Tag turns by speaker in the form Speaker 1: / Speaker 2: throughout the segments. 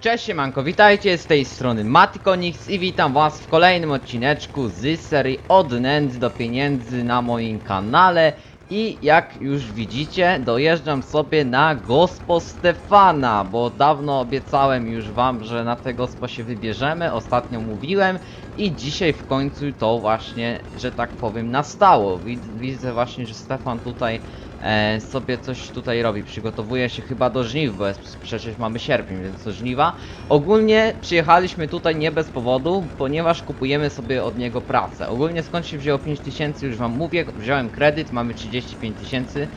Speaker 1: Cześć siemanko, witajcie z tej strony Matkonix i witam was w kolejnym odcineczku z serii Od nędzy do pieniędzy na moim kanale i jak już widzicie dojeżdżam sobie na Gospo Stefana, bo dawno obiecałem już wam, że na te Gospo się wybierzemy, ostatnio mówiłem i dzisiaj w końcu to właśnie, że tak powiem nastało. Wid- Widzę właśnie, że Stefan tutaj e, sobie coś tutaj robi. Przygotowuje się chyba do żniw, bo jest, przecież mamy sierpień, więc to żniwa. Ogólnie przyjechaliśmy tutaj nie bez powodu, ponieważ kupujemy sobie od niego pracę. Ogólnie skąd się wzięło 5000 już wam mówię, wziąłem kredyt, mamy 35 tysięcy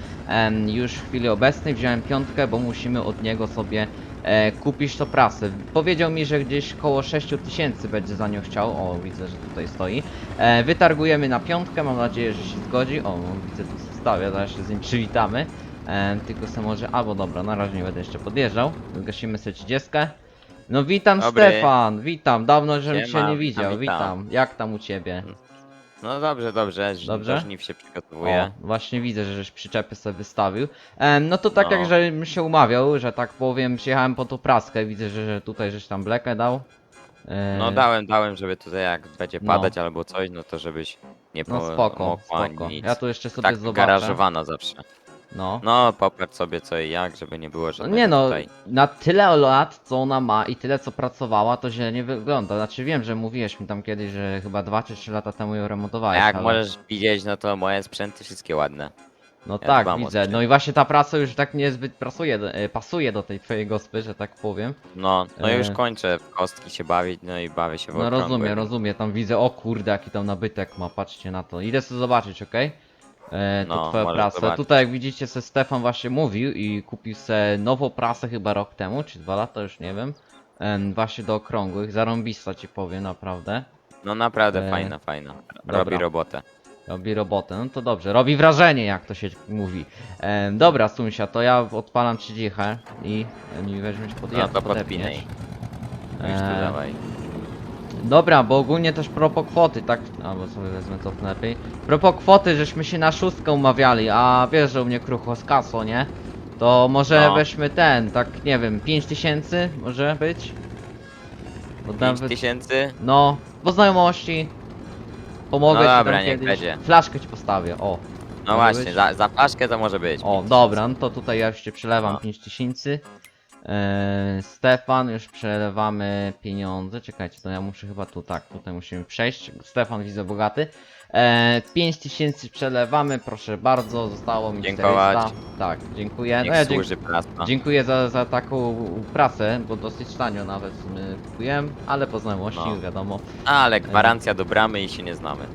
Speaker 1: już w chwili obecnej, wziąłem piątkę, bo musimy od niego sobie e, kupić to prasę. Powiedział mi, że gdzieś koło 6 tysięcy będzie za nią chciał. O, widzę, że tutaj stoi. E, wytargujemy na piątkę, mam nadzieję, że się zgodzi. O, widzę, tu stawia, zaraz się z nim przywitamy. E, tylko se może, albo dobra, na razie nie będę jeszcze podjeżdżał. Gasimy sobie 30. No witam
Speaker 2: Dobry.
Speaker 1: Stefan, witam, dawno żebym się
Speaker 2: Siema,
Speaker 1: nie
Speaker 2: witam,
Speaker 1: widział, witam.
Speaker 2: witam.
Speaker 1: Jak tam u ciebie?
Speaker 2: No dobrze, dobrze.
Speaker 1: Dobrze?
Speaker 2: Dobrze? Żniw się przygotowuje.
Speaker 1: O, właśnie widzę, że żeś przyczepy sobie wystawił. Em, no to tak
Speaker 2: No.
Speaker 1: jak żebym się umawiał, że tak powiem, przyjechałem po tą praskę, widzę, że, że tutaj żeś tam blekę dał. E,
Speaker 2: No dałem, dałem, żeby tutaj jak będzie
Speaker 1: No.
Speaker 2: padać albo coś, no to żebyś nie
Speaker 1: No
Speaker 2: po-
Speaker 1: spoko, spoko.
Speaker 2: nic.
Speaker 1: Ja tu jeszcze sobie
Speaker 2: tak
Speaker 1: zobaczę.
Speaker 2: garażowana zawsze.
Speaker 1: No.
Speaker 2: No popatrz sobie co i jak, żeby nie było
Speaker 1: No
Speaker 2: żadnego
Speaker 1: nie no,
Speaker 2: tutaj.
Speaker 1: na tyle lat, co ona ma i tyle, co pracowała, to źle nie wygląda. Znaczy wiem, że mówiłeś mi tam kiedyś, że chyba 2 czy 3 lata temu ją
Speaker 2: A
Speaker 1: remontowałeś,
Speaker 2: jak
Speaker 1: ale...
Speaker 2: możesz widzieć, no to moje sprzęty wszystkie ładne.
Speaker 1: No
Speaker 2: ja
Speaker 1: tak,
Speaker 2: dbam o
Speaker 1: widzę. No i właśnie ta praca już tak niezbyt prasuje, e, pasuje do tej twojej gospy, że tak powiem.
Speaker 2: No, no
Speaker 1: E.
Speaker 2: już kończę w kostki się bawić, no i bawię się w
Speaker 1: No
Speaker 2: okrągłe.
Speaker 1: rozumiem, rozumiem. Tam widzę, o kurde, jaki tam nabytek ma, patrzcie na to. Idę sobie zobaczyć, okej? E, to
Speaker 2: No,
Speaker 1: twoja
Speaker 2: możesz
Speaker 1: prasa.
Speaker 2: zobaczyć.
Speaker 1: Tutaj jak widzicie, se Stefan właśnie mówił i kupił se nową prasę chyba rok temu, czy dwa lata, już nie wiem. Em, właśnie do okrągłych, zarąbista ci powiem, naprawdę.
Speaker 2: No naprawdę
Speaker 1: E,
Speaker 2: fajna, fajna.
Speaker 1: dobra.
Speaker 2: Robi robotę.
Speaker 1: Robi robotę, no to dobrze, robi wrażenie, jak to się mówi. Em, dobra, Sunsia, to ja odpalam ci dzichę i e, mi weźmiesz pod
Speaker 2: No to podpinaj. Już tu
Speaker 1: E,
Speaker 2: dawaj.
Speaker 1: Dobra, bo ogólnie też propos kwoty, tak? Albo sobie wezmę to lepiej. Propos kwoty, żeśmy się na szóstkę umawiali, a wiesz, że u mnie krucho z kasą, nie? To może
Speaker 2: No.
Speaker 1: weźmy ten, tak nie wiem, 5000 może być? Bo
Speaker 2: 5
Speaker 1: nawet-
Speaker 2: tysięcy?
Speaker 1: No, po znajomości. Pomogę
Speaker 2: No
Speaker 1: ci
Speaker 2: dobra,
Speaker 1: tam
Speaker 2: niech
Speaker 1: kiedyś.
Speaker 2: będzie.
Speaker 1: Flaszkę ci postawię, o.
Speaker 2: No
Speaker 1: Może
Speaker 2: właśnie,
Speaker 1: być?
Speaker 2: za, za flaszkę to może być.
Speaker 1: O,
Speaker 2: 5
Speaker 1: dobra, no to tutaj ja już ci przelewam
Speaker 2: No.
Speaker 1: 5000. Eee, Stefan, już przelewamy pieniądze. Czekajcie, to ja muszę chyba tu, tak, tutaj musimy przejść. Stefan, widzę bogaty. Eee, 5000 przelewamy, proszę bardzo, zostało mi
Speaker 2: Dziękować.
Speaker 1: 400. Tak, dziękuję.
Speaker 2: Niech
Speaker 1: No ja
Speaker 2: służy prasa.
Speaker 1: dziękuję za, za taką pracę, bo dosyć tanio nawet kupiłem, ale po znajomości,
Speaker 2: No.
Speaker 1: wiadomo.
Speaker 2: Ale gwarancja do bramy i się nie znamy.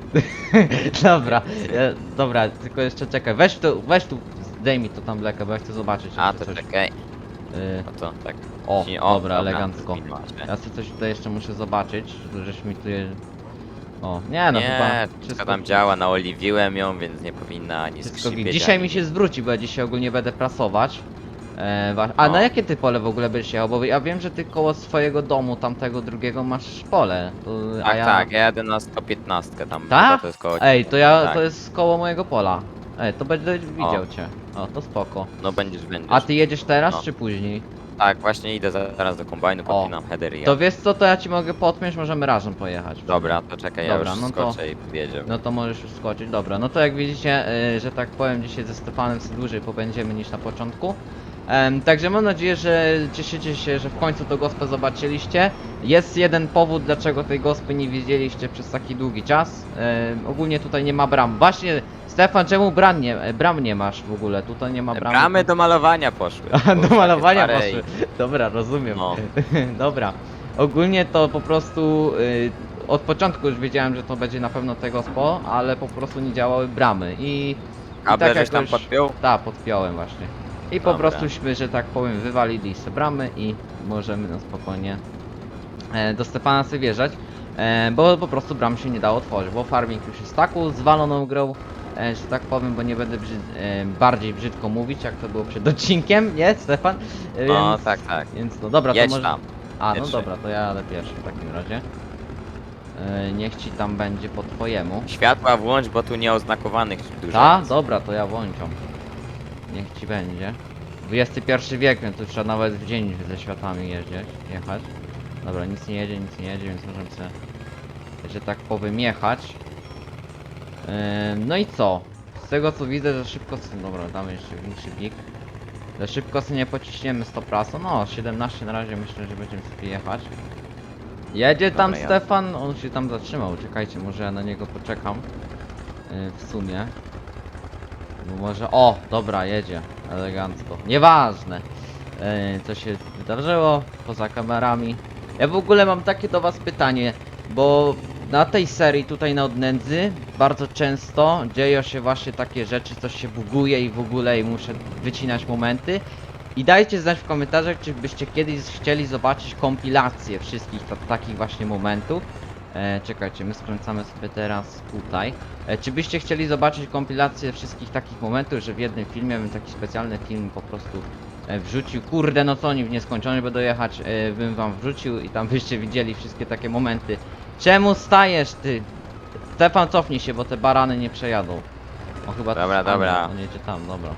Speaker 1: dobra, e, dobra, tylko jeszcze czekaj, weź tu, weź tu, zdejmij to tam blekę, bo ja chcę zobaczyć.
Speaker 2: A to
Speaker 1: coś-
Speaker 2: czekaj.
Speaker 1: Y,
Speaker 2: No to tak.
Speaker 1: O,
Speaker 2: Ci-
Speaker 1: dobra, elegancko. Ja sobie coś tutaj jeszcze muszę zobaczyć, że żeś mi tu... je- O, nie no
Speaker 2: nie,
Speaker 1: chyba
Speaker 2: wszystko tam działa, naoliwiłem ją, więc nie powinna ani
Speaker 1: Wszystko
Speaker 2: skrzypieć.
Speaker 1: Dzisiaj
Speaker 2: ani
Speaker 1: mi się zwróci, bo ja dzisiaj ogólnie będę prasować. E, wa- a
Speaker 2: No.
Speaker 1: na jakie ty pole w ogóle będziesz jechał? Bo ja wiem, że ty koło swojego domu, tamtego drugiego masz pole. To, a
Speaker 2: Tak,
Speaker 1: ja...
Speaker 2: tak, ja jadę na 115 tam.
Speaker 1: Tak?
Speaker 2: chyba To jest koło...
Speaker 1: Ej, to ja,
Speaker 2: tak.
Speaker 1: to jest koło mojego pola. Ej, to będę widział cię. O, to spoko.
Speaker 2: No będziesz, będziesz.
Speaker 1: A ty jedziesz teraz,
Speaker 2: No.
Speaker 1: czy później?
Speaker 2: Tak, właśnie idę za- zaraz do kombajnu, podpinam header i
Speaker 1: To
Speaker 2: ja.
Speaker 1: wiesz co, to ja ci mogę podpiąć, możemy razem pojechać.
Speaker 2: Dobra, to czekaj, ja
Speaker 1: Dobra,
Speaker 2: już
Speaker 1: no to-
Speaker 2: skoczę i jedziemy.
Speaker 1: No to możesz już skoczyć, dobra. No to jak widzicie, y, że tak powiem, dzisiaj ze Stefanem sobie dłużej pobędziemy niż na początku. Em, także mam nadzieję, że cieszycie się, że w końcu to gospę zobaczyliście. Jest jeden powód, dlaczego tej gospy nie widzieliście przez taki długi czas. Em, ogólnie tutaj nie ma bram. Właśnie, Stefan, czemu bram nie, bram nie masz w ogóle? Tutaj nie ma bramy.
Speaker 2: Bramy do malowania poszły.
Speaker 1: A, do malowania poszły. Dobra, rozumiem.
Speaker 2: No.
Speaker 1: Dobra. Ogólnie to po prostu y, od początku już wiedziałem, że to będzie na pewno tego spo, ale po prostu nie działały bramy i... i
Speaker 2: żeś tam
Speaker 1: jakoś-
Speaker 2: podpiął?
Speaker 1: Tak, podpiąłem właśnie. I po
Speaker 2: Dobra.
Speaker 1: prostuśmy, że tak powiem, wywalili sobie bramy i możemy na spokojnie e, do Stefana sobie wjeżdżać. E, bo po prostu bram się nie dało otworzyć, bo farming już jest taką zwaloną grą, e, że tak powiem, bo nie będę brzyd, e, bardziej brzydko mówić, jak to było przed odcinkiem, nie Stefan? E,
Speaker 2: No
Speaker 1: więc,
Speaker 2: tak, tak.
Speaker 1: Więc no dobra,
Speaker 2: Jedź
Speaker 1: to może...
Speaker 2: tam.
Speaker 1: A, no dobra, to ja jadę pierwszy w takim razie. E, niech ci tam będzie po twojemu.
Speaker 2: Światła włącz, bo tu nieoznakowanych dużo.
Speaker 1: Ta?
Speaker 2: jest.
Speaker 1: Dobra, to ja włączam. Niech ci będzie. XXI wiek, więc tu trzeba nawet w dzień ze światami jeździć, jechać. Dobra, nic nie jedzie, nic nie jedzie, więc możemy sobie, że tak powiem, jechać. Ym, no i co? Z tego co widzę, że szybko... Dobra, damy jeszcze większy bieg. Że szybko sobie nie pociśniemy 100%. No, 17 na razie myślę, że będziemy sobie jechać. Jedzie tam
Speaker 2: Dobra.
Speaker 1: Stefan, on się tam zatrzymał. Czekajcie, może ja na niego poczekam. Yy, w sumie. No może. O, dobra, jedzie. Elegancko. Nieważne. Yy, co się wydarzyło poza kamerami. Ja w ogóle mam takie do was pytanie, bo na tej serii tutaj na Odnędzy bardzo często dzieją się właśnie takie rzeczy, coś się buguje i w ogóle i muszę wycinać momenty. I dajcie znać w komentarzach, czy byście kiedyś chcieli zobaczyć kompilację wszystkich ta takich właśnie momentów. E, czekajcie, my skręcamy sobie teraz tutaj. E, czy byście chcieli zobaczyć kompilację wszystkich takich momentów, że w jednym filmie bym taki specjalny film po prostu e, wrzucił? Kurde, no co oni w nieskończony by dojechać, e, bym wam wrzucił i tam byście widzieli wszystkie takie momenty. Czemu stajesz ty? Stefan cofnij się, bo te barany nie przejadą. O chyba to-
Speaker 2: Dobra,
Speaker 1: a, nie,
Speaker 2: dobra.
Speaker 1: On jedzie tam, dobra.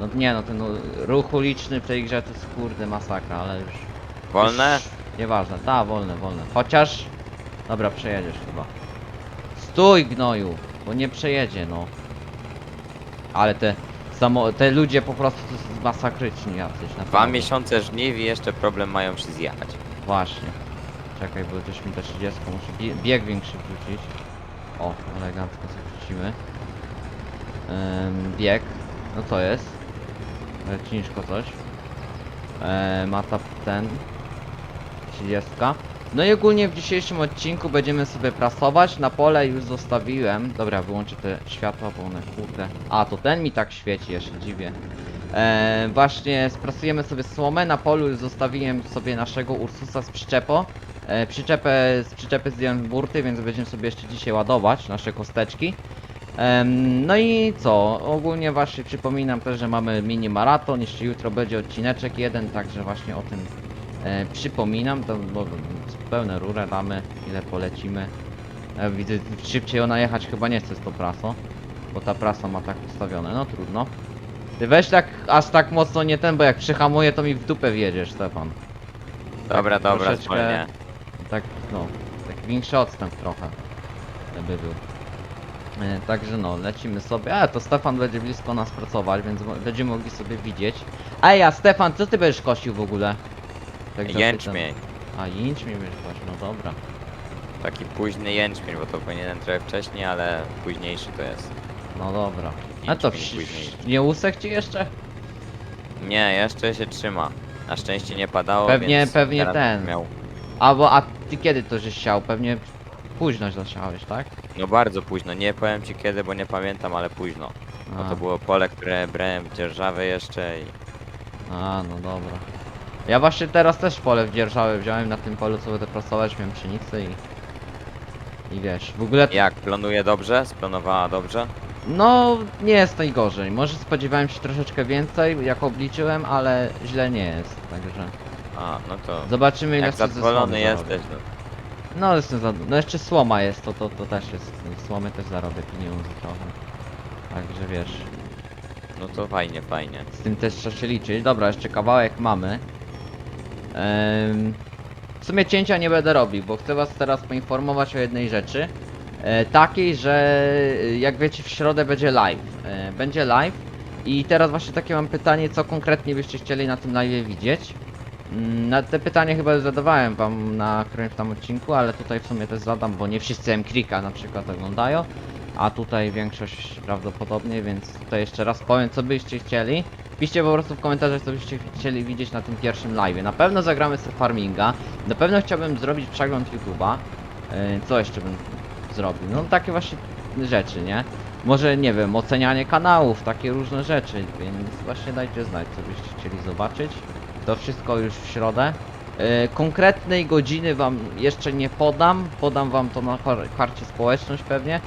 Speaker 1: No nie no, ten no, ruch uliczny w tej grze to jest kurde masakra, ale już...
Speaker 2: Wolne?
Speaker 1: Nieważne, ta, wolne, wolne. Chociaż... Dobra, przejedziesz chyba. Stój gnoju, bo nie przejedzie, no. Ale te... Samo, te ludzie po prostu to są masakryczni jacyś, naprawdę.
Speaker 2: Dwa miesiące żniw i jeszcze problem mają przy zjechać.
Speaker 1: Właśnie. Czekaj, bo też mi te 30 muszę bie bieg większy wrzucić. O, elegancko sobie wrzucimy. Ym, bieg. No co jest? Ciężko coś. E, mata ten. 30. No i ogólnie w dzisiejszym odcinku będziemy sobie prasować. Na pole już zostawiłem. Dobra, wyłączę te światła, bo one kurde. A, to ten mi tak świeci, ja się dziwię. E, właśnie sprasujemy sobie słomę. Na polu już zostawiłem sobie naszego Ursusa z przyczepo. E, przyczepę, z przyczepy zdjąłem burty, więc będziemy sobie jeszcze dzisiaj ładować nasze kosteczki. No i co? Ogólnie właśnie przypominam też, że mamy mini maraton. Jeszcze jutro będzie odcineczek jeden, także właśnie o tym e, przypominam. To bo, pełne rurę damy, ile polecimy. E, widzę, szybciej ona jechać chyba nie chce z tą prasą, bo ta prasa ma tak ustawione. No trudno. Ty weź tak, aż tak mocno nie ten, bo jak przyhamuję to mi w dupę wjedziesz, Stefan.
Speaker 2: Dobra, dobra,
Speaker 1: troszeczkę-. Tak, no, tak większy odstęp trochę by był. E, Także no, lecimy sobie. A, to Stefan będzie blisko nas pracować, więc będziemy mogli sobie widzieć. Ej, a Stefan, co ty będziesz kosił w ogóle? Tak zapytam.
Speaker 2: Jęczmień.
Speaker 1: A, jęczmień kosił, no dobra.
Speaker 2: Taki późny jęczmień, bo to powinienem trochę wcześniej, ale późniejszy to jest.
Speaker 1: No dobra. A to
Speaker 2: Jęczmień późniejszy.
Speaker 1: nie usek ci jeszcze?
Speaker 2: Nie, jeszcze się trzyma. Na szczęście nie padało,
Speaker 1: Pewnie-
Speaker 2: więc
Speaker 1: pewnie
Speaker 2: teraz
Speaker 1: ten.
Speaker 2: Miał.
Speaker 1: A, bo, a ty kiedy to żeś siał? Pewnie późno zasiałeś, tak?
Speaker 2: No bardzo późno, nie powiem ci kiedy, bo nie pamiętam, ale późno. No
Speaker 1: A.
Speaker 2: to było pole, które brałem w dzierżawę jeszcze i...
Speaker 1: A, no dobra. Ja właśnie teraz też pole w dzierżawie wziąłem na tym polu, co będę prasować, miałem pszenicę i... I wiesz, w ogóle...
Speaker 2: Jak, planuje dobrze? Splanowała dobrze?
Speaker 1: No, nie jest najgorzej. Może spodziewałem się troszeczkę więcej, jak obliczyłem, ale źle nie jest, także...
Speaker 2: A, no to...
Speaker 1: Zobaczymy ile
Speaker 2: Jak
Speaker 1: sobie ze
Speaker 2: zadowolony
Speaker 1: słomy
Speaker 2: jesteś,
Speaker 1: zarobię.
Speaker 2: no.
Speaker 1: No, jestem za... no jeszcze słoma jest, to, to, to też jest... Słomy też zarobię pieniądze trochę. Także wiesz...
Speaker 2: no to fajnie, fajnie.
Speaker 1: Z tym też trzeba się liczyć. Dobra, jeszcze kawałek mamy. W sumie cięcia nie będę robił, bo chcę was teraz poinformować o jednej rzeczy. E, takiej, że e, jak wiecie w środę będzie live. E, będzie live i teraz właśnie takie mam pytanie, co konkretnie byście chcieli na tym live widzieć. Mm, Na te pytanie chyba zadawałem wam na którymś tam odcinku, ale tutaj w sumie też zadam, bo nie wszyscy M-Krika na przykład oglądają, a tutaj większość prawdopodobnie, więc tutaj jeszcze raz powiem co byście chcieli. Piszcie po prostu w komentarzach co byście chcieli widzieć na tym pierwszym live. Na pewno zagramy sobie farminga, na pewno chciałbym zrobić przegląd YouTube'a. Yy, Co jeszcze bym zrobił? No takie właśnie rzeczy, nie? Może nie wiem, ocenianie kanałów, takie różne rzeczy, więc właśnie dajcie znać co byście chcieli zobaczyć. To wszystko już w środę. E, konkretnej godziny wam jeszcze nie podam, podam wam to na kar karcie społeczność pewnie,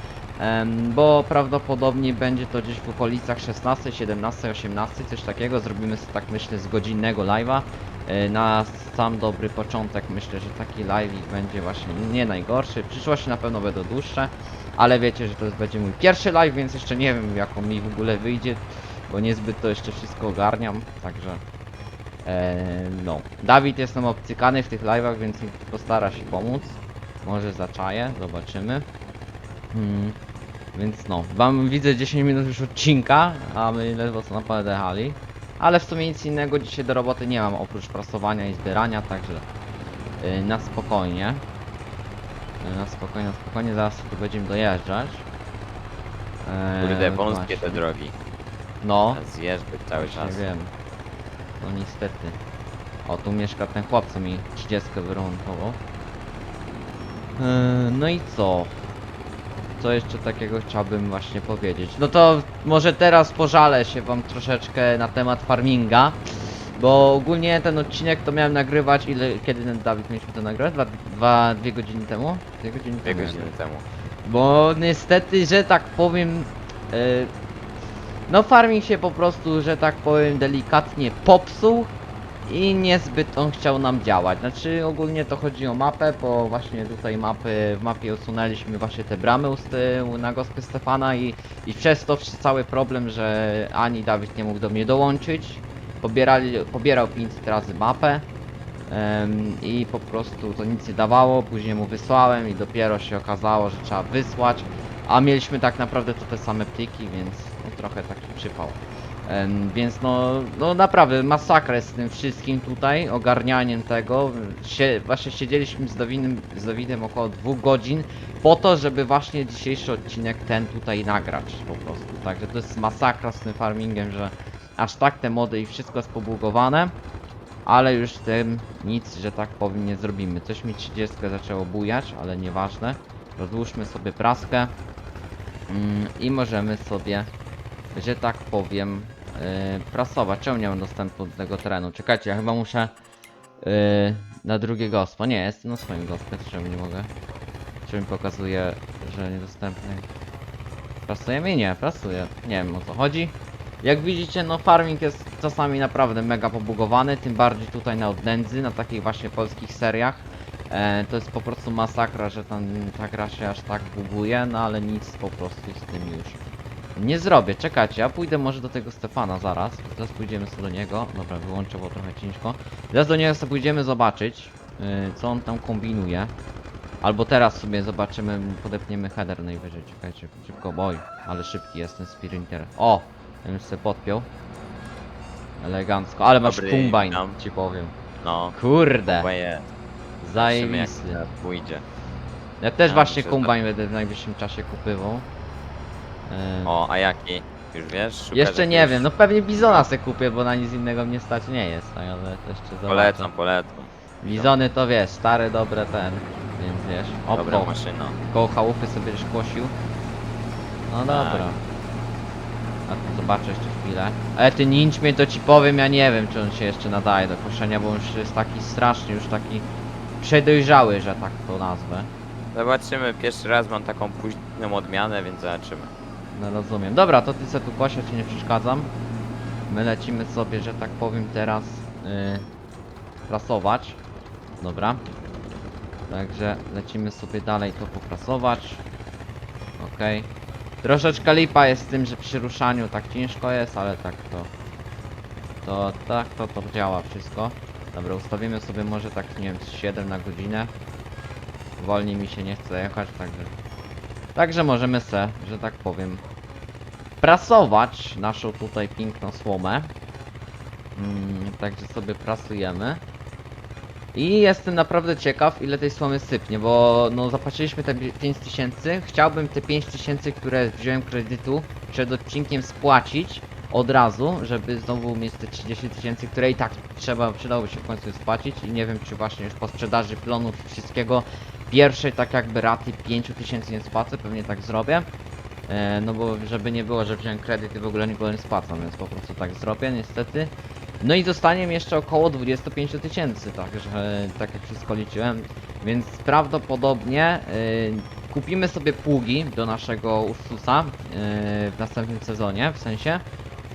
Speaker 1: bo prawdopodobnie będzie to gdzieś w okolicach 16, 17, 18, coś takiego. Zrobimy sobie tak myślę z godzinnego live'a. E, Na sam dobry początek myślę, że taki live będzie właśnie nie najgorszy. W przyszłości na pewno będą dłuższe, ale wiecie, że to będzie mój pierwszy live, więc jeszcze nie wiem jak on mi w ogóle wyjdzie. bo niezbyt to jeszcze wszystko ogarniam, także e, no. Dawid jest nam obcykany w tych live'ach, więc postara się pomóc. Może zaczaję, zobaczymy. Hmm. Więc no, wam widzę 10 minut już odcinka, a my ledwo co naprawdę jechali. Ale w sumie nic innego dzisiaj do roboty nie mam oprócz prasowania i zbierania, także y, na spokojnie. Y, na spokojnie, na spokojnie, zaraz tu będziemy dojeżdżać. Eee,
Speaker 2: Kurde, wąskie
Speaker 1: właśnie.
Speaker 2: te drogi.
Speaker 1: No,
Speaker 2: Zjeżdżby cały czas.
Speaker 1: wiem. No niestety. O, tu mieszka ten chłop, co mi 30 wyremontował. Eee, no i co? Co jeszcze takiego chciałbym właśnie powiedzieć? No to może teraz pożalę się wam troszeczkę na temat farminga. Bo ogólnie ten odcinek to miałem nagrywać ile, kiedy ten Dawid mieliśmy to nagrywać? Dwa, dwa, dwie godziny temu? Dwie godziny
Speaker 2: Dwie
Speaker 1: temu.
Speaker 2: godziny temu.
Speaker 1: Bo niestety, że tak powiem, e, no farming się po prostu, że tak powiem, delikatnie popsuł i niezbyt on chciał nam działać. Znaczy ogólnie to chodzi o mapę, bo właśnie tutaj mapy, w mapie usunęliśmy właśnie te bramy u na gospę Stefana i, i przez to cały problem, że ani Dawid nie mógł do mnie dołączyć. Pobierali, pobierał 500 razy mapę. I po prostu to nic nie dawało, później mu wysłałem i dopiero się okazało, że trzeba wysłać, a mieliśmy tak naprawdę to te same pliki, więc no, trochę taki przypał. Więc no, no naprawdę masakra z tym wszystkim tutaj, ogarnianiem tego. Sie, właśnie siedzieliśmy z Dawidem, z Dawidem około dwóch godzin po to, żeby właśnie dzisiejszy odcinek ten tutaj nagrać po prostu. Także to jest masakra z tym farmingiem, że aż tak te mody i wszystko jest pobugowane. Ale już z tym nic, że tak powiem, nie zrobimy. Coś mi 30 zaczęło bujać, ale nieważne. Rozłóżmy sobie praskę mm, i możemy sobie, że tak powiem, yy, prasować. Czemu nie mam dostępu do tego terenu? Czekajcie, ja chyba muszę yy, na drugie gospo. Nie, jestem na swoim gospie, czemu nie mogę? Czy mi pokazuje, że niedostępny? Prasujemy? Nie, prasuję. Nie wiem o co chodzi. Jak widzicie, no farming jest czasami naprawdę mega pobugowany, tym bardziej tutaj na Odnędzy, na takich właśnie polskich seriach. E, to jest po prostu masakra, że tam ta gra się aż tak buguje, no ale nic po prostu z tym już nie zrobię. Czekajcie, ja pójdę może do tego Stefana zaraz. Teraz pójdziemy sobie do niego. Dobra, wyłączę, bo trochę ciężko. Teraz do niego sobie pójdziemy zobaczyć, yy, co on tam kombinuje. Albo teraz sobie zobaczymy, podepniemy header najwyżej. Czekajcie, szybko, boj. Ale szybki jest ten sprinter. O! Ja już sobie podpiął. Elegancko, ale masz
Speaker 2: Dobry,
Speaker 1: ci powiem.
Speaker 2: No,
Speaker 1: Kurde,
Speaker 2: chyba je. Zobaczymy, jak
Speaker 1: zajebisty.
Speaker 2: pójdzie.
Speaker 1: Ja też właśnie
Speaker 2: muszę
Speaker 1: kombine będę w najbliższym czasie kupywał.
Speaker 2: O, a jaki? Już wiesz? Szukasz
Speaker 1: Jeszcze nie
Speaker 2: jakiegoś-
Speaker 1: wiem, no pewnie Bizona se kupię, bo na nic innego mnie stać nie jest, tak, ale to jeszcze zobaczę.
Speaker 2: Polecam, polecam.
Speaker 1: Bizony to wiesz, stare, dobre ten, więc wiesz,
Speaker 2: Dobra
Speaker 1: opko,
Speaker 2: maszyna.
Speaker 1: koło chałupy sobie będziesz kłosił. No
Speaker 2: Tak.
Speaker 1: dobra. A to zobaczę jeszcze chwilę. Ale ty ninć mnie to ci powiem, ja nie wiem czy on się jeszcze nadaje do koszenia, bo on już jest taki strasznie, już taki przedojrzały, że tak to nazwę.
Speaker 2: Zobaczymy, pierwszy raz mam taką późną odmianę, więc zobaczymy.
Speaker 1: No rozumiem. Dobra, to ty se tu kosia, ci nie przeszkadzam. My lecimy sobie, że tak powiem teraz yy, prasować. Dobra. Także lecimy sobie dalej to poprasować. Okej. Troszeczkę lipa jest z tym, że przy ruszaniu tak ciężko jest, ale tak to... To tak to to działa wszystko. Dobra, ustawimy sobie może tak, nie wiem, z 7 na godzinę. Wolniej mi się nie chce jechać, także... Także możemy se, że tak powiem, prasować naszą tutaj piękną słomę. Mm, także sobie prasujemy. I jestem naprawdę ciekaw, ile tej słomy sypnie, bo no zapłaciliśmy te 5000. Chciałbym te 5000, które wziąłem kredytu przed odcinkiem spłacić od razu, żeby znowu mieć te 30 tysięcy, które i tak trzeba, przydałoby się w końcu spłacić i nie wiem czy właśnie już po sprzedaży plonów wszystkiego pierwszej tak jakby raty 5000 nie spłacę, pewnie tak zrobię. E, no bo żeby nie było, że wziąłem kredyt i w ogóle nikogo nie spłacam, więc po prostu tak zrobię niestety. No i zostanie mi jeszcze około 25 000 tysięcy, także tak jak wszystko liczyłem, więc prawdopodobnie y, kupimy sobie pługi do naszego Ursusa y, w następnym sezonie, w sensie,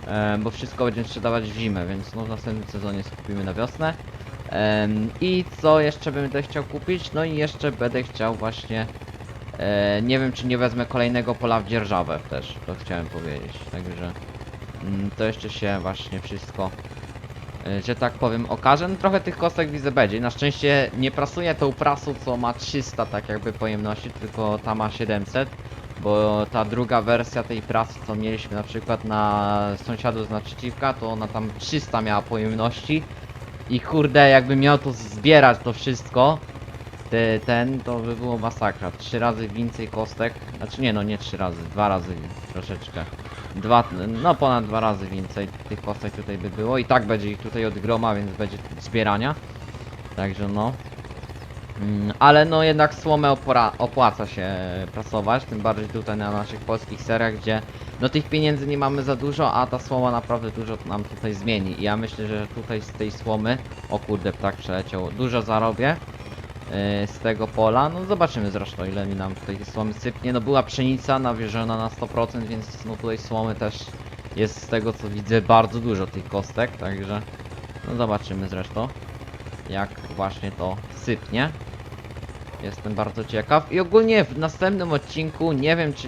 Speaker 1: e, bo wszystko będziemy sprzedawać w zimę, więc no w następnym sezonie skupimy na wiosnę. I co jeszcze będę chciał kupić? No i jeszcze będę chciał właśnie e, nie wiem czy nie wezmę kolejnego pola w dzierżawę też, to chciałem powiedzieć, także mm, to jeszcze się właśnie wszystko, y, że tak powiem, okaże. No trochę tych kostek widzę będzie. Na szczęście nie prasuję tą prasą, co ma 300 tak jakby pojemności, tylko ta ma 700. Bo ta druga wersja tej prasy, co mieliśmy na przykład na sąsiadu z naprzeciwka, to ona tam 300 miała pojemności. I kurde, jakby miał to zbierać to wszystko, te, ten, to by było masakra. Trzy razy więcej kostek. Znaczy nie no, nie trzy razy, dwa razy troszeczkę. Dwa, no ponad dwa razy więcej tych kostek tutaj by było. I tak będzie ich tutaj od groma, więc będzie zbierania. Także no. Mm, Ale no jednak słomę opłaca się prasować, tym bardziej tutaj na naszych polskich seriach, gdzie no tych pieniędzy nie mamy za dużo, a ta słoma naprawdę dużo nam tutaj zmieni. I ja myślę, że tutaj z tej słomy, o kurde, ptak przeleciał, dużo zarobię yy, z tego pola. No zobaczymy zresztą ile mi nam tutaj słomy sypnie. No była pszenica nawierzona na 100%, więc no tutaj słomy też jest z tego co widzę bardzo dużo tych kostek, także no zobaczymy zresztą jak właśnie to sypnie. Jestem bardzo ciekaw i ogólnie w następnym odcinku, nie wiem czy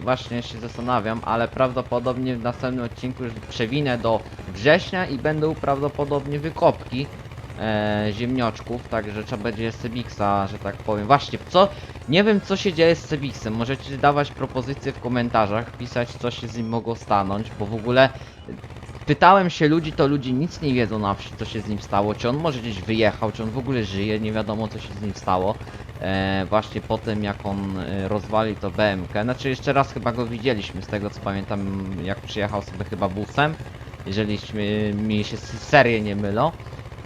Speaker 1: właśnie się zastanawiam, ale prawdopodobnie w następnym odcinku już przewinę do września i będą prawdopodobnie wykopki e, ziemnioczków, także trzeba będzie Sebixa, że tak powiem. Właśnie, co? Nie wiem co się dzieje z Sebixem, możecie dawać propozycje w komentarzach, pisać co się z nim mogło stanąć, bo w ogóle Pytałem się ludzi, to ludzie nic nie wiedzą na wsi, co się z nim stało, czy on może gdzieś wyjechał, czy on w ogóle żyje, nie wiadomo co się z nim stało. E, właśnie po tym jak on e, rozwalił to BMK, znaczy jeszcze raz chyba go widzieliśmy, z tego co pamiętam, jak przyjechał sobie chyba busem, jeżeli mi się serie nie mylą.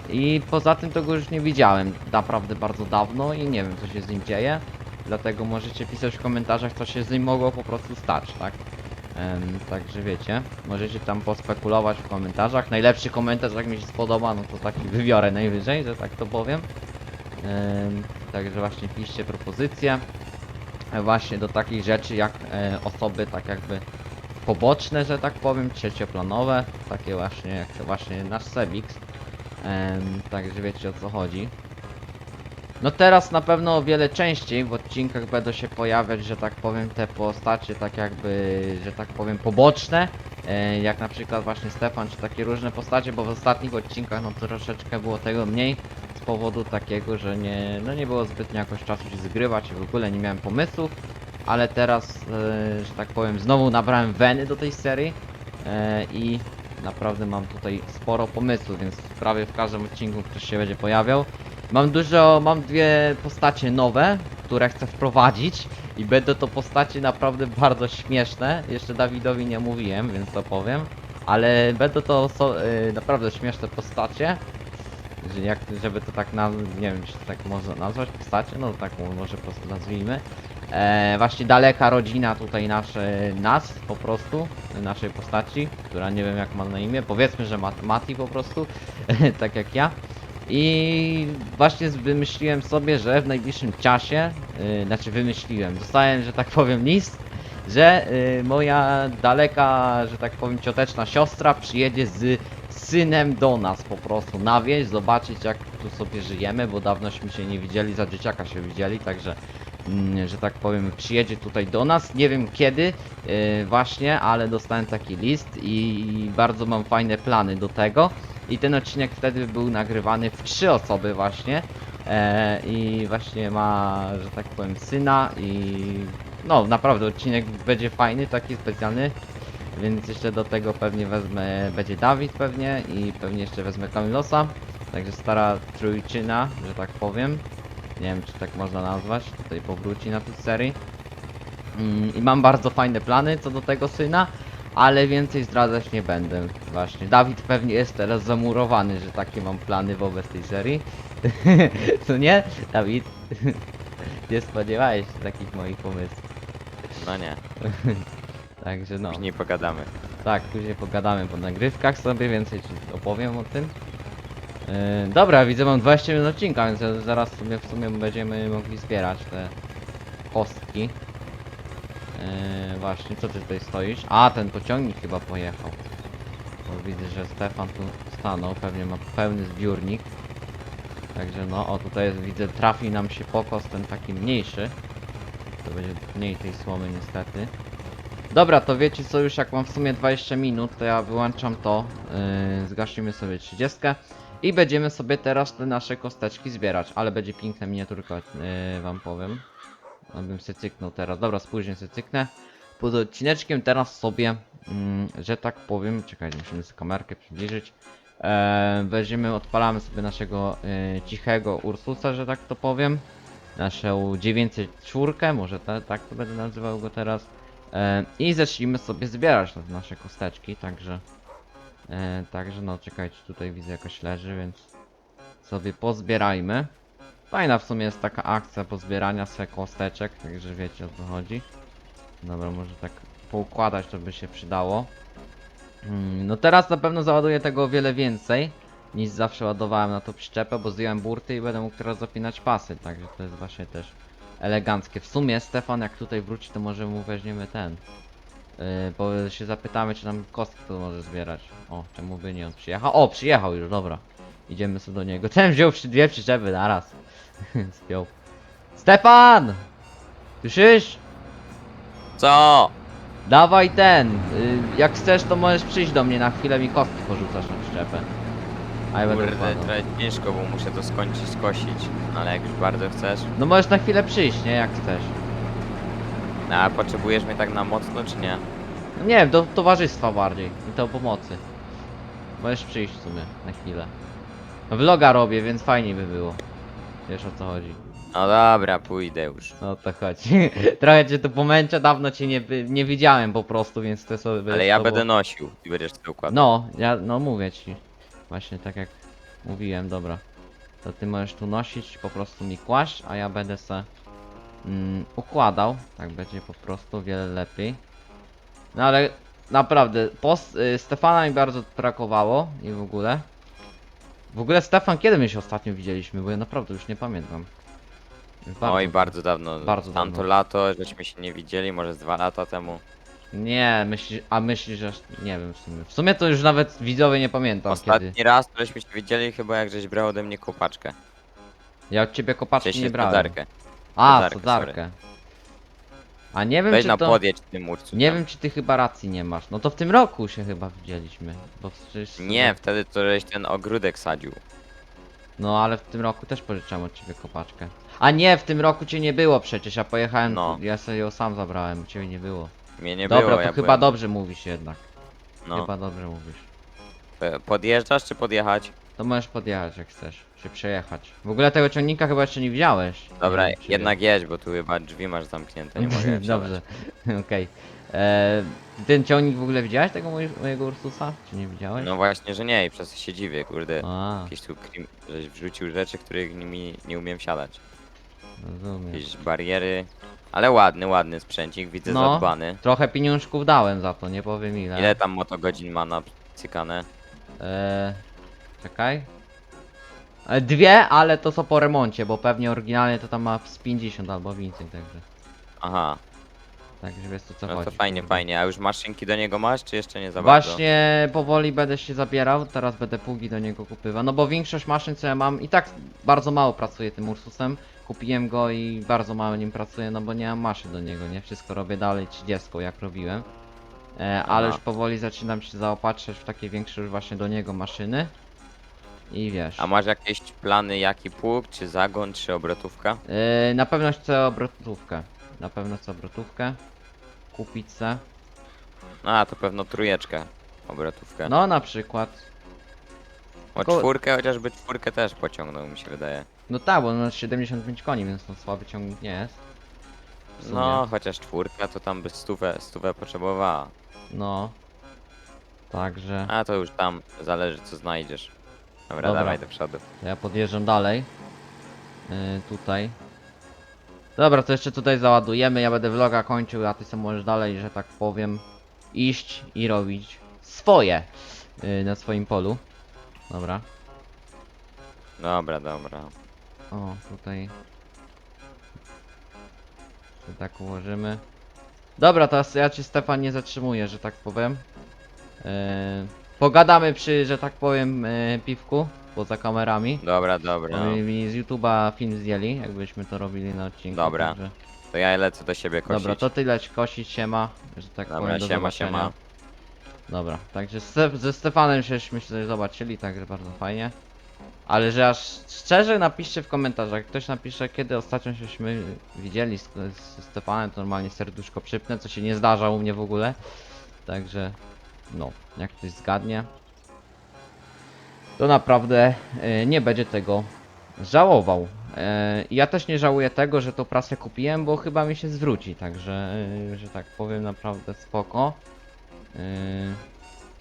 Speaker 1: I poza tym to go już nie widziałem naprawdę bardzo dawno i nie wiem co się z nim dzieje. Dlatego możecie pisać w komentarzach co się z nim mogło po prostu stać, tak? Także wiecie, możecie tam pospekulować w komentarzach. Najlepszy komentarz jak mi się spodoba, no to taki wybiorę najwyżej, że tak to powiem. Em, także właśnie piszcie propozycje e, właśnie do takich rzeczy jak e, osoby tak jakby poboczne, że tak powiem, trzecioplanowe, takie właśnie jak to właśnie nasz Sebix. Także wiecie o co chodzi. No teraz na pewno o wiele częściej w odcinkach będą się pojawiać, że tak powiem, te postacie tak jakby, że tak powiem, poboczne. E, jak na przykład właśnie Stefan, czy takie różne postacie, bo w ostatnich odcinkach no troszeczkę było tego mniej z powodu takiego, że nie, no nie było zbytnio jakoś czasu się zgrywać i w ogóle nie miałem pomysłów. Ale teraz, e, że tak powiem, znowu nabrałem weny do tej serii e, i naprawdę mam tutaj sporo pomysłów, więc prawie w każdym odcinku ktoś się będzie pojawiał. Mam dużo, mam dwie postacie nowe, które chcę wprowadzić i będą to postacie naprawdę bardzo śmieszne. Jeszcze Dawidowi nie mówiłem, więc to powiem. Ale będą to so, y, naprawdę śmieszne postacie. Jak, żeby to tak naz... nie wiem, czy tak można nazwać postacie, no tak mo- może po prostu nazwijmy. E, właśnie daleka rodzina tutaj nasze, nas po prostu, naszej postaci, która nie wiem jak ma na imię, powiedzmy, że Mat Mati po prostu, tak jak ja. I właśnie wymyśliłem sobie, że w najbliższym czasie, yy, znaczy wymyśliłem, dostałem, że tak powiem list, że yy, moja daleka, że tak powiem cioteczna siostra przyjedzie z synem do nas po prostu na wieś, zobaczyć jak tu sobie żyjemy, bo dawnośmy się nie widzieli, za dzieciaka się widzieli, także mm, że tak powiem przyjedzie tutaj do nas, nie wiem kiedy yy, właśnie, ale dostałem taki list i bardzo mam fajne plany do tego. I ten odcinek wtedy był nagrywany w trzy osoby właśnie. E, I właśnie ma, że tak powiem, syna i no naprawdę odcinek będzie fajny, taki specjalny. Więc jeszcze do tego pewnie wezmę, będzie Dawid pewnie i pewnie jeszcze wezmę Kamilosa. Także stara trójczyna, że tak powiem. Nie wiem czy tak można nazwać, tutaj powróci na tę serii. Mm, I mam bardzo fajne plany co do tego syna, ale więcej zdradzać nie będę. Właśnie, Dawid pewnie jest teraz zamurowany, że takie mam plany wobec tej serii. Co nie? Dawid? nie spodziewałeś się takich moich pomysłów.
Speaker 2: No nie,
Speaker 1: Także no.
Speaker 2: później pogadamy.
Speaker 1: Tak, później pogadamy po nagrywkach sobie, więcej ci opowiem o tym. Yy, dobra, widzę mam 20 minut odcinka, więc zaraz sobie w sumie będziemy mogli zbierać te kostki. Właśnie, co ty tutaj stoisz? A, ten pociągnik chyba pojechał. Bo widzę, że Stefan tu stanął, pewnie ma pełny zbiornik. Także no, o tutaj jest, widzę, trafi nam się pokos ten taki mniejszy. To będzie mniej tej słomy niestety. Dobra, to wiecie co, już jak mam w sumie 20 minut, to ja wyłączam to, yy, sobie 30 i będziemy sobie teraz te nasze kosteczki zbierać, ale będzie piękna miniaturka, yy, wam powiem. Abym się cyknął teraz, dobra, spóźnię się cyknę. Pod odcineczkiem teraz sobie, mm, że tak powiem, czekajcie, musimy sobie kamerkę przybliżyć. E, weźmiemy, odpalamy sobie naszego e, cichego Ursusa, że tak to powiem. Naszą 904, może te, tak to będę nazywał go teraz. E, I zacznijmy sobie zbierać te nasze kosteczki, także... E, także no, czekajcie, tutaj widzę jakoś leży, więc sobie pozbierajmy. Fajna w sumie jest taka akcja pozbierania sobie kosteczek, także wiecie o co chodzi. Dobra, może tak poukładać to by się przydało. Mm, No teraz na pewno załaduję tego o wiele więcej niż zawsze ładowałem na to przyczepę, bo zdjąłem burty i będę mógł teraz zapinać pasy, także to jest właśnie też eleganckie. W sumie Stefan jak tutaj wróci to może mu weźmiemy ten. Yy, bo się zapytamy czy nam kostki to może zbierać. O, czemu by nie on przyjechał? O, przyjechał już, dobra. Idziemy sobie do niego. Ten wziął przy dwie przyczepy naraz. Spiął. Stefan! Słyszysz?
Speaker 2: Co?
Speaker 1: Dawaj ten, y, jak chcesz to możesz przyjść do mnie na chwilę mi kostki porzucasz na przyczepę. A ja będę
Speaker 2: Kurde,
Speaker 1: układał.
Speaker 2: trochę ciężko, bo muszę to skończyć, skosić. Ale jak już bardzo chcesz.
Speaker 1: No możesz na chwilę przyjść, nie? Jak chcesz.
Speaker 2: No, a potrzebujesz mnie tak na mocno, czy nie?
Speaker 1: No nie wiem, do towarzystwa bardziej i do pomocy. Możesz przyjść w sumie na chwilę. Vloga robię, więc fajnie by było. Wiesz o co chodzi.
Speaker 2: No dobra, pójdę już.
Speaker 1: No to chodź. Trochę cię tu pomęczę, dawno cię nie, nie widziałem po prostu, więc to sobie
Speaker 2: Ale ja będę nosił i będziesz to układał.
Speaker 1: No, ja, no mówię ci. Właśnie tak jak mówiłem, dobra. To ty możesz tu nosić, po prostu mi kłaść, a ja będę se mm, układał. Tak będzie po prostu wiele lepiej. No ale naprawdę, post, y, Stefana mi bardzo brakowało i w ogóle. W ogóle Stefan, kiedy my się ostatnio widzieliśmy? Bo ja naprawdę już nie pamiętam. Już
Speaker 2: Oj, bardzo dawno.
Speaker 1: bardzo
Speaker 2: Tamto
Speaker 1: dawno.
Speaker 2: lato, żeśmy się nie widzieli, może z dwa lata temu.
Speaker 1: Nie, myśli, a myślisz, że... Nie wiem w sumie. W sumie to już nawet widzowie nie pamiętam
Speaker 2: Ostatni
Speaker 1: kiedy.
Speaker 2: raz, to żeśmy się widzieli chyba jak żeś brał ode mnie kopaczkę.
Speaker 1: Ja od ciebie kopaczki
Speaker 2: Wcześniej
Speaker 1: nie brałem.
Speaker 2: spadarkę.
Speaker 1: A, sodarkę. A nie wiem
Speaker 2: Weź
Speaker 1: czy
Speaker 2: na
Speaker 1: to...
Speaker 2: podjedź tym urcu.
Speaker 1: Nie
Speaker 2: tam.
Speaker 1: wiem czy ty chyba racji nie masz. No to w tym roku się chyba widzieliśmy. Bo przecież...
Speaker 2: Nie, wtedy to żeś ten ogródek sadził.
Speaker 1: No ale w tym roku też pożyczam od ciebie kopaczkę. A nie, w tym roku cię nie było przecież, ja pojechałem,
Speaker 2: No.
Speaker 1: ja sobie ją sam zabrałem, ciebie nie było.
Speaker 2: Mnie nie
Speaker 1: Dobra,
Speaker 2: było,
Speaker 1: to
Speaker 2: ja
Speaker 1: chyba
Speaker 2: byłem...
Speaker 1: dobrze mówisz jednak.
Speaker 2: No.
Speaker 1: Chyba dobrze mówisz.
Speaker 2: P- Podjeżdżasz czy podjechać?
Speaker 1: To możesz podjechać jak chcesz, się przejechać. W ogóle tego ciągnika chyba jeszcze nie widziałeś.
Speaker 2: Dobra,
Speaker 1: Nie wiem, czy
Speaker 2: jednak jedź, bo tu chyba drzwi masz zamknięte, nie mogę wsiadać.
Speaker 1: Dobrze, okej. Eee, Ten ciągnik w ogóle widziałeś tego moj- mojego Ursusa? Czy nie widziałeś?
Speaker 2: No właśnie, że nie i przez to się dziwię, kurde.
Speaker 1: A,
Speaker 2: Jakieś tu krim... żeś wrzucił rzeczy, których nimi nie umiem siadać.
Speaker 1: Rozumiem.
Speaker 2: Jakieś bariery. Ale ładny, ładny sprzęcik, widzę
Speaker 1: No.
Speaker 2: zadbany.
Speaker 1: Trochę pieniążków dałem za to, nie powiem ile.
Speaker 2: Ile tam motogodzin ma na cykane?
Speaker 1: Eee, czekaj. E, Dwie, ale to są po remoncie, bo pewnie oryginalnie to tam ma z 50 albo więcej, także.
Speaker 2: Aha,
Speaker 1: Także wiesz o co
Speaker 2: no
Speaker 1: chodzi.
Speaker 2: to fajnie,
Speaker 1: kurde.
Speaker 2: fajnie. A już maszynki do niego masz, czy jeszcze nie za bardzo?
Speaker 1: Właśnie powoli będę się zabierał, teraz będę pługi do niego kupywał, no bo większość maszyn co ja mam i tak bardzo mało pracuję tym Ursusem. Kupiłem go i bardzo mało nim pracuję, no bo nie mam maszyn do niego, nie? Wszystko robię dalej 30 jak robiłem. E, ale
Speaker 2: Aha.
Speaker 1: już powoli zaczynam się zaopatrzać w takie większe już właśnie do niego maszyny. I wiesz.
Speaker 2: A masz jakieś plany, jaki pług, czy zagon, czy obrotówka?
Speaker 1: E, na pewno chcę obrotówkę. Na pewno chcę obrotówkę. Kupić se.
Speaker 2: No, a to pewno trójeczkę obrotówkę.
Speaker 1: No na przykład.
Speaker 2: o czwórkę, chociażby czwórkę też pociągnął, mi się wydaje.
Speaker 1: No tak, bo on ma 75 koni, więc to słaby ciągnik nie jest. W sumie.
Speaker 2: No, chociaż czwórka to tam by stówę, stówę potrzebowała.
Speaker 1: No. Także
Speaker 2: A to już tam zależy co znajdziesz. Dobra,
Speaker 1: Dobra.
Speaker 2: dawaj do przodu.
Speaker 1: to ja podjeżdżam dalej. Yy, tutaj. Dobra, to jeszcze tutaj załadujemy. Ja będę vloga kończył, a ty sobie możesz dalej, że tak powiem, iść i robić swoje yy, na swoim polu. Dobra.
Speaker 2: Dobra, dobra.
Speaker 1: O, tutaj. To tak ułożymy. Dobra, teraz ja cię Stefan nie zatrzymuję, że tak powiem. Yy, pogadamy przy, że tak powiem, yy, piwku poza kamerami.
Speaker 2: Dobra, dobra.
Speaker 1: Bo mi, mi z YouTube'a film zdjęli, jakbyśmy to robili na odcinku.
Speaker 2: Dobra.
Speaker 1: Także,
Speaker 2: To ja lecę do siebie kosić.
Speaker 1: Dobra, to tyle kosić się ma, że tak
Speaker 2: Dobra,
Speaker 1: powiem, do
Speaker 2: siema, siema.
Speaker 1: Dobra, także ze Stefanem się myślę, że zobaczyli, także bardzo fajnie. Ale że aż szczerze napiszcie w komentarzach, ktoś napisze kiedy ostatnio żeśmy widzieli z, z Stefanem, to normalnie serduszko przypnę, co się nie zdarza u mnie w ogóle. Także, no, jak ktoś zgadnie, to naprawdę e, nie będzie tego żałował. E, ja też nie żałuję tego, że tą prasę kupiłem, bo chyba mi się zwróci, także, e, że tak powiem, naprawdę spoko. Yy,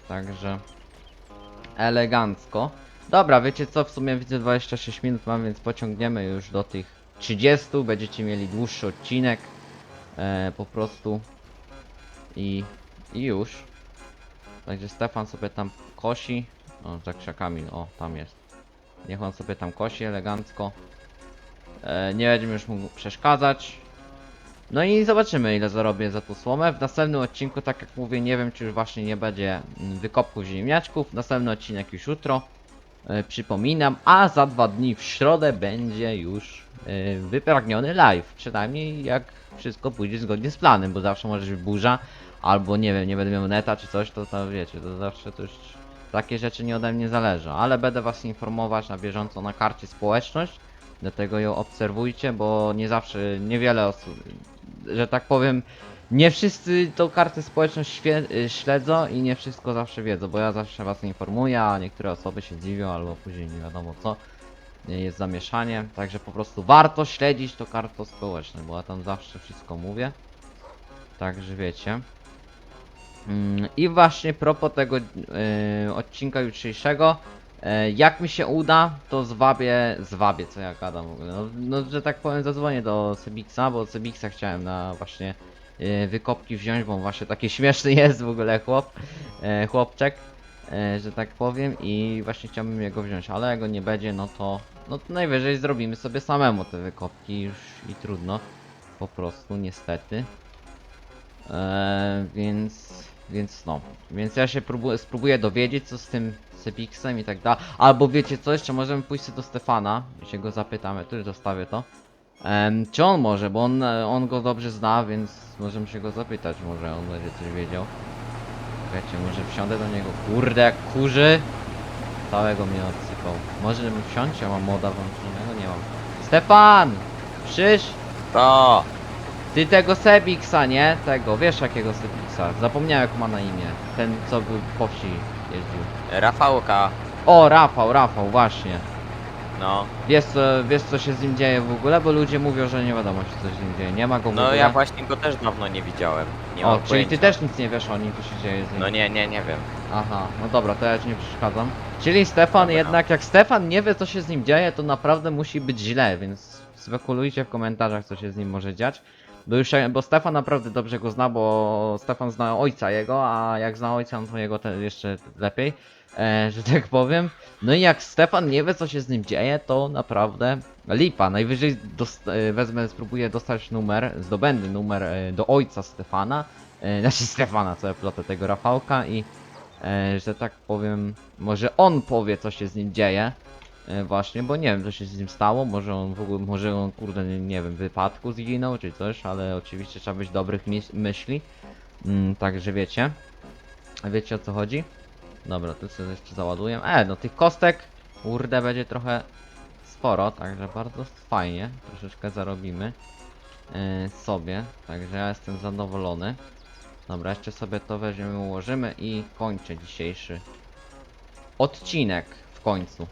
Speaker 1: także elegancko. Dobra, wiecie co, w sumie widzę 26 minut mam, więc pociągniemy już do tych 30. Będziecie mieli dłuższy odcinek. E, po prostu. I, I już. Także Stefan sobie tam kosi. O, za krzakami, o, tam jest. Niech on sobie tam kosi elegancko. E, nie będziemy już mógł przeszkadzać. No i zobaczymy ile zarobię za tą słomę. W następnym odcinku, tak jak mówię, nie wiem czy już właśnie nie będzie mm, wykopków ziemniaczków. Następny odcinek już jutro. E, przypominam, a za dwa dni w środę będzie już e, wypragniony live. Przynajmniej jak wszystko pójdzie zgodnie z planem, bo zawsze może być burza, albo nie wiem, nie będę miał neta czy coś, to, to wiecie, to zawsze to już takie rzeczy nie ode mnie zależą. Ale będę was informować na bieżąco na karcie społeczność. Dlatego ją obserwujcie, bo nie zawsze, niewiele osób, że tak powiem, nie wszyscy tą kartę społeczność y, śledzą i nie wszystko zawsze wiedzą, bo ja zawsze was informuję, a niektóre osoby się dziwią albo później nie wiadomo co. y, Jest zamieszanie, także po prostu warto śledzić tą kartę społeczną, bo ja tam zawsze wszystko mówię. Także wiecie. Mm, I właśnie propos tego y, odcinka jutrzejszego, e, jak mi się uda, to zwabię, zwabię co ja gadam no, no że tak powiem zadzwonię do Sebixa, bo Sebixa chciałem na właśnie wykopki wziąć, bo on właśnie taki śmieszny jest w ogóle chłop, e, chłopczek, e, że tak powiem i właśnie chciałbym jego wziąć, ale jak go nie będzie, no to, no to najwyżej zrobimy sobie samemu te wykopki już i trudno, po prostu niestety. Eee, więc, więc no, więc ja się próbuję, spróbuję dowiedzieć co z tym Sepixem i tak dalej. Albo wiecie co, jeszcze możemy pójść do Stefana i się go zapytamy, tu zostawię to. Em, czy on może, bo on, e, on go dobrze zna, więc możemy się go zapytać, może on będzie coś wiedział. Wiecie, może wsiądę do niego, kurde jak kurzy. Całego mnie odsypał. Może bym wsiąść, ja mam moda włączonego? Nie mam. Stefan! Przysz!
Speaker 2: To!
Speaker 1: Ty tego Sebixa, nie? Tego, wiesz jakiego Sebixa? Zapomniałem jak ma na imię. Ten co był po wsi jeździł.
Speaker 2: Rafałka.
Speaker 1: O, Rafał, Rafał, właśnie.
Speaker 2: No.
Speaker 1: Wiesz co, wiesz co się z nim dzieje w ogóle? Bo ludzie mówią, że nie wiadomo czy coś z nim dzieje. Nie ma go w
Speaker 2: No
Speaker 1: ogóle.
Speaker 2: ja właśnie go też dawno nie widziałem. Nie
Speaker 1: o,
Speaker 2: mam
Speaker 1: czyli
Speaker 2: pojęcia.
Speaker 1: ty też nic nie wiesz o nim, co się dzieje z nim.
Speaker 2: No nie, nie, nie wiem.
Speaker 1: Aha, no dobra, to ja ci nie przeszkadzam. Czyli Stefan
Speaker 2: Dobra.
Speaker 1: jednak, jak Stefan nie wie co się z nim dzieje, to naprawdę musi być źle, więc spekulujcie w komentarzach co się z nim może dziać. Bo już, bo Stefan naprawdę dobrze go zna, bo Stefan zna ojca jego, a jak zna ojca, no to jego te jeszcze lepiej, e, że tak powiem. No i jak Stefan nie wie co się z nim dzieje, to naprawdę lipa. Najwyżej e, wezmę, spróbuję dostać numer, zdobędę numer e, do ojca Stefana, znaczy Stefana, co ja plotę, tego Rafałka i że tak powiem, może on powie co się z nim dzieje. Właśnie, bo nie wiem co się z nim stało, może on w ogóle, może on kurde, nie, nie wiem, w wypadku zginął czy coś, ale oczywiście trzeba być dobrych myśli. Mm, także wiecie. Wiecie o co chodzi? Dobra, tu sobie jeszcze załaduję. E, no tych kostek, kurde, będzie trochę sporo, także bardzo fajnie. Troszeczkę zarobimy e, sobie, także ja jestem zadowolony. Dobra, jeszcze sobie to weźmiemy, ułożymy i kończę dzisiejszy odcinek w końcu.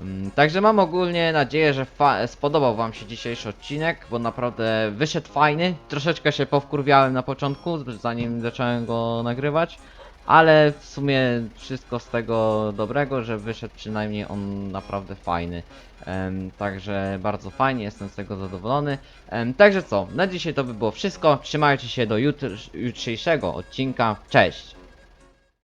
Speaker 1: Mm, Także mam ogólnie nadzieję, że spodobał wam się dzisiejszy odcinek, bo naprawdę wyszedł fajny. Troszeczkę się powkurwiałem na początku, zanim zacząłem go nagrywać, ale w sumie wszystko z tego dobrego, że wyszedł przynajmniej on naprawdę fajny. Także bardzo fajnie, jestem z tego zadowolony. Także co, na dzisiaj to by było wszystko. Trzymajcie się do jutr- jutrzejszego odcinka. Cześć!